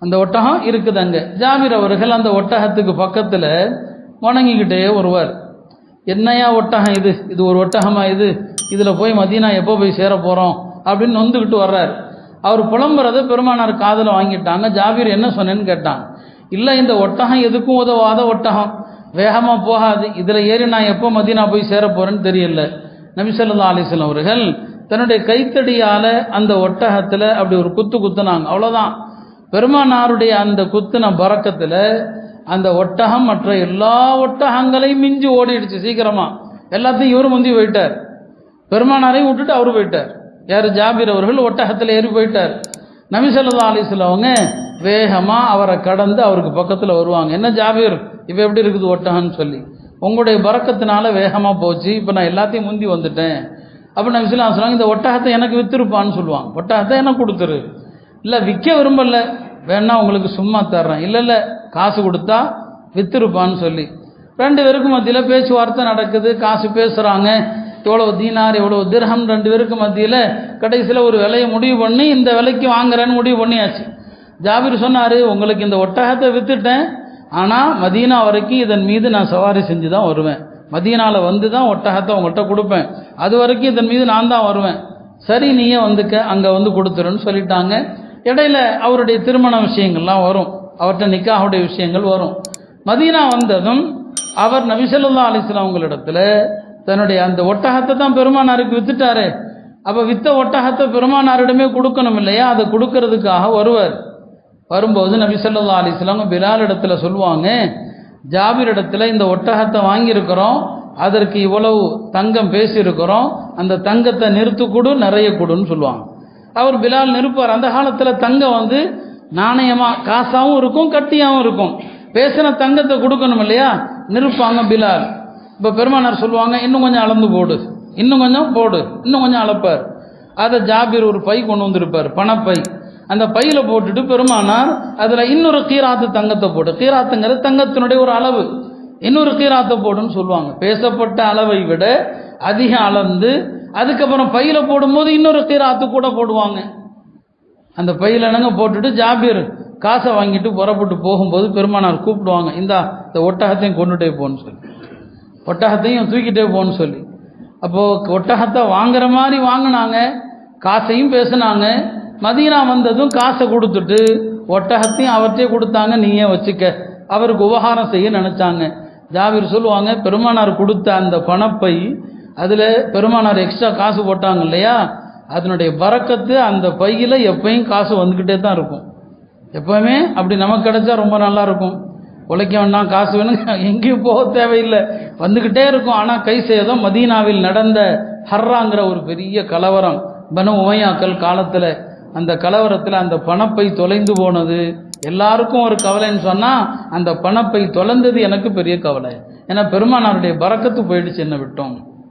அந்த ஒட்டகம் இருக்குது அங்கே. ஜாபிர் அவர்கள் அந்த ஒட்டகத்துக்கு பக்கத்தில் வணங்கிக்கிட்டே வருவார். என்னையா ஒட்டகம் இது? இது ஒரு ஒட்டகமா இது? இதில் போய் மதீனா எப்போ போய் சேர போகிறோம் அப்படின்னு நொந்துக்கிட்டு வர்றார். அவர் புலம்புறத பெருமானார் காதில் வாங்கிட்டாங்க. ஜாபீர் என்ன சொன்னேன்னு கேட்டான். இல்லை இந்த ஒட்டகம் எதுக்கும் உதவாத ஒட்டகம். வேகமாக போகாது. இதில் ஏறி நான் எப்போ மதீனா போய் சேர போகிறேன்னு தெரியல. நபிசல்லா அலிஸ்லாம் அவர்கள் தன்னுடைய கைத்தடியால் அந்த ஒட்டகத்தில் அப்படி ஒரு குத்து குத்துனாங்க. அவ்வளோதான் பெருமானாருடைய அந்த குத்துன பறக்கத்தில் அந்த ஒட்டகம் மற்ற எல்லா ஒட்டகங்களையும் மிஞ்சி ஓடிடுச்சு சீக்கிரமா. எல்லாத்தையும் இவரு முந்தி போயிட்டார். பெருமானாரையும் விட்டுட்டு அவரு போயிட்டார். யார்? ஜாபீர் அவர்கள் ஒட்டகத்தில் ஏறி போயிட்டார். நபிசல்லா அலிஸ்லவங்க வேகமாக அவரை கடந்து அவருக்கு பக்கத்தில் வருவாங்க. என்ன ஜாபீர்? இப்போ எப்படி இருக்குது ஒட்டகம்னு சொல்லி. உங்களுடைய பறக்கத்தினால வேகமாக போச்சு. இப்போ நான் எல்லாத்தையும் முந்தி வந்துட்டேன். அப்போ நபிசுல்லா சொல்லுவாங்க இந்த ஒட்டகத்தை எனக்கு விற்றுருப்பான்னு சொல்லுவாங்க ஒட்டகத்தை எனக்கு கொடுத்துரு. இல்லை விற்க விரும்பல. வேணா உங்களுக்கு சும்மா தர்றேன். இல்லை இல்லை காசு கொடுத்தா விற்றுருப்பான்னு சொல்லி. ரெண்டு பேருக்கும் மத்தியில் பேச்சுவார்த்தை நடக்குது. காசு பேசுகிறாங்க எவ்வளோ தீனார் எவ்வளோ திரகம் ரெண்டு பேருக்கு மத்தியில் கடைசியில் ஒரு விலையை முடிவு பண்ணி இந்த விலைக்கு வாங்குறேன்னு முடிவு பண்ணியாச்சு. ஜாபீர் சொன்னார் உங்களுக்கு இந்த ஒட்டகத்தை விற்றுட்டேன் ஆனால் மதீனா வரைக்கும் இதன் மீது நான் சவாரி செஞ்சு தான் வருவேன். மதீனாவில் வந்து தான் ஒட்டகத்தை உங்கள்கிட்ட கொடுப்பேன். அது வரைக்கும் இதன் மீது நான் தான் வருவேன். சரி நீயே வந்துக்க. அங்கே வந்து கொடுத்துருன்னு சொல்லிட்டாங்க. இடையில அவருடைய திருமண விஷயங்கள்லாம் வரும். அவர்கிட்ட நிக்காவுடைய விஷயங்கள் வரும். மதீனா வந்ததும் அவர் நபிசல்லா அலிஸ்லாம் அவங்களிடத்துல தன்னுடைய அந்த ஒட்டகத்தை தான் பெருமானாருக்கு வித்துட்டாரு. அப்போ வித்த ஒட்டகத்தை பெருமானாரிடமே கொடுக்கணும் இல்லையா? அதை கொடுக்கறதுக்காக வருவார். வரும்போது நபிசல்லா அலிஸ்லாம் பிலால் இடத்துல சொல்லுவாங்க ஜாபிர் இடத்துல இந்த ஒட்டகத்தை வாங்கியிருக்கிறோம் அதற்கு இவ்வளவு தங்கம் பேசியிருக்கிறோம் அந்த தங்கத்தை நிறுத்து கொடு நிறைய கொடுன்னு சொல்லுவாங்க. அவர் பிலால் நிறுப்பார் அந்த காலத்தில் தங்கம் வந்து நாணயமாக காசாகவும் இருக்கும் கட்டியாகவும் இருக்கும். பேசின தங்கத்தை கொடுக்கணும் இல்லையா? நிற்பாங்க பிலால். இப்போ பெருமானார் சொல்லுவாங்க இன்னும் கொஞ்சம் அளந்து போடு. இன்னும் கொஞ்சம் போடு. இன்னும் கொஞ்சம் அளப்பார். அதை ஜாபீர் ஒரு பை கொண்டு வந்திருப்பார் பணப்பை. அந்த பையில் போட்டுட்டு பெருமானார் அதில் இன்னொரு கீராத்து தங்கத்தை போடு. கீராத்துங்கிறது தங்கத்தினுடைய ஒரு அளவு. இன்னொரு கீராத்தை போடுன்னு சொல்லுவாங்க. பேசப்பட்ட அளவை விட அதிகம் அளந்து அதுக்கப்புறம் பையில் போடும்போது இன்னொரு கீராத்து கூட போடுவாங்க. அந்த பையில் என்னங்க போட்டுட்டு ஜாபீர் காசை வாங்கிட்டு புறப்பட்டு போகும்போது பெருமானார் கூப்பிடுவாங்க இந்தா இந்த ஒட்டகத்தையும் கொண்டுட்டே போன்னு சொல்லி. ஒட்டகத்தையும் தூக்கிட்டே போன்னு சொல்லி. அப்போது ஒட்டகத்தை வாங்குற மாதிரி வாங்கினாங்க காசையும் பேசினாங்க. மதீனா வந்ததும் காசை கொடுத்துட்டு ஒட்டகத்தையும் அவர்கிட்டே கொடுத்தாங்க நீயே வச்சுக்க. அவருக்கு உபகாரம் செய்ய நினச்சாங்க. ஜாபீர் சொல்லுவாங்க பெருமானார் கொடுத்த அந்த பணப்பை அதில் பெருமானார் எக்ஸ்ட்ரா காசு போட்டாங்க இல்லையா? அதனுடைய பறக்கத்து அந்த பையில் எப்பயும் காசு வந்துக்கிட்டே தான் இருக்கும். எப்போவுமே அப்படி நமக்கு கிடைச்சா ரொம்ப நல்லா இருக்கும். உழைக்க வேண்டாம் காசு வேணும். எங்கேயும் போக தேவையில்லை. வந்துக்கிட்டே இருக்கும். ஆனால் கை சேதம் மதீனாவில் நடந்த ஹர்ராங்கிற ஒரு பெரிய கலவரம் பனு உமையாக்கள் காலத்தில். அந்த கலவரத்தில் அந்த பணப்பை தொலைந்து போனது. எல்லாருக்கும் ஒரு கவலைன்னு சொன்னால் அந்த பணப்பை தொலைந்தது எனக்கு பெரிய கவலை. ஏன்னா பெருமானாருடைய பறக்கத்து போயிடுச்சு என்ன விட்டோம்.